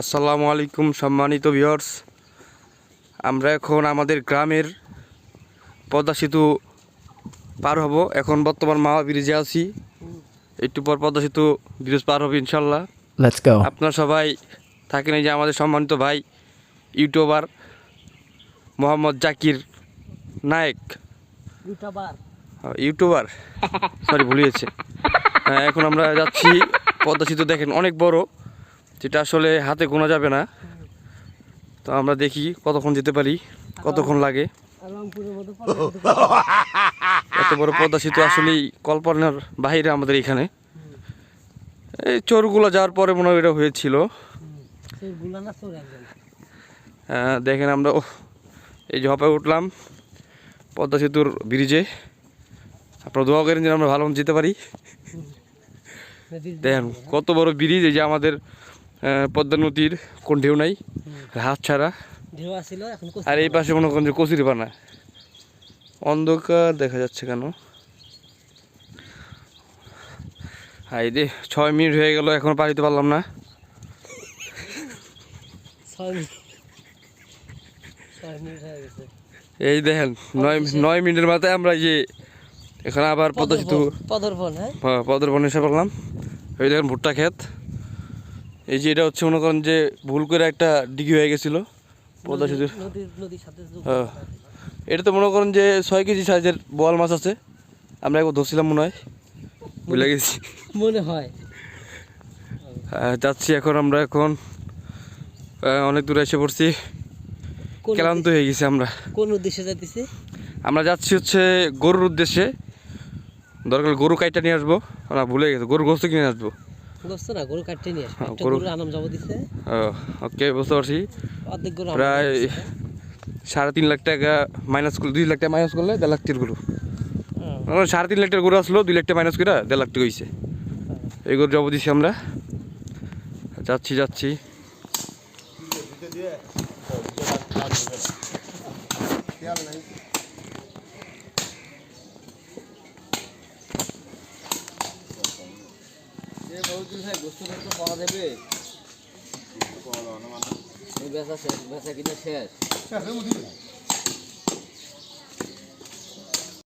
আসসালামু আলাইকুম সম্মানিত ভিউয়ার্স আমরা এখন আমাদের গ্রামের পদ্মা সেতু পার হব। এখন বর্তমান মাওয়া ব্রিজে আছি। একটু পর পদ্মা সেতু ব্রিজ পার হবে ইনশাল্লাহ. আপনারা সবাই থাকেন এই যে আমাদের সম্মানিত ভাই YouTuber Mohammad Zakir Naik. YouTuber. YouTuber? Sorry ভুলিয়েছে হ্যাঁ, এখন আমরা যাচ্ছি পদ্মা সেতু দেখেন অনেক বড়। যেটা আসলে হাতে গোনা যাবে না। তো আমরা দেখি কতক্ষণ যেতে পারি কতক্ষণ লাগে। এত বড় পদ্মা সেতু আসলেই কল্পনার বাইরে আমাদের এখানে। এই চোরগুলো যাওয়ার পরে মনে হয় এটা হয়েছিল। আহ, দেখেন আমরা এই যে হপায় উঠলাম পদ্মা সেতুর ব্রিজে আপনারা দোয়া করেন যেন আমরা ভালো যেতে পারি। দেখেন কত বড় ব্রিজ এই যে আমাদের পদ্মা নদীর কোন ঢেউ নাই হাত ছাড়া। আর এই পাশে মনে করেন যে কচুরি বানা অন্ধকার দেখা যাচ্ছে কেন? হাই রে ছয় মিনিট হয়ে গেল এখন পারিতে পারলাম না। এই দেখেন নয় নয় মিনিটের মাথায় আমরা যে এখানে আবার পদ্মা সেতু পদর্পণ হ্যাঁ? হ্যাঁ, পদ্মরবন এসে পড়লাম এই দেখেন ভুট্টা ক্ষেত। এই যে এটা হচ্ছে মনে করেন যে ভুল করে একটা ডিগি হয়ে গেছিল। পদ্মা সেতুর হ্যাঁ। এটা তো মনে করেন যে ছয় কেজি সাইজের বোয়াল মাছ আছে। আমরা একবার ধরছিলাম মনে হয়। ভুলে গেছি। মনে হয়। আহ, যাচ্ছি এখন আমরা এখন অনেক দূরে এসে পড়ছি। ক্লান্ত হয়ে গেছি আমরা। কোন উদ্দেশ্যে যাইতেছি? আমরা যাচ্ছি হচ্ছে গরুর উদ্দেশ্যে। দরকার গরু কাইটা নিয়ে আসব। আমরা ভুলে গেছে। গরু গোস্ত কিনে আসব। গোস্ত না গরু কাটতে নিয়ে আসবে। হ্যাঁ, একটা গরু- আনাম যাব দিছে। ওকে বুঝতে পারছি। অর্ধেক গরু প্রায়। সাড়ে তিন লাখ টাকা মাইনাস করলে দুই লাখ টাকা মাইনাস করলে দেড় লাখ টাকার গরু। মানে সাড়ে তিন লাখ টাকার গরু আসলো দুই লাখ টাকা মাইনাস করে দেড় লাখ টাকা হয়েছে এই গরু যাব দিছি আমরা। যাচ্ছি যাচ্ছি। বেচা শেষ বেচা কিনা শেষ।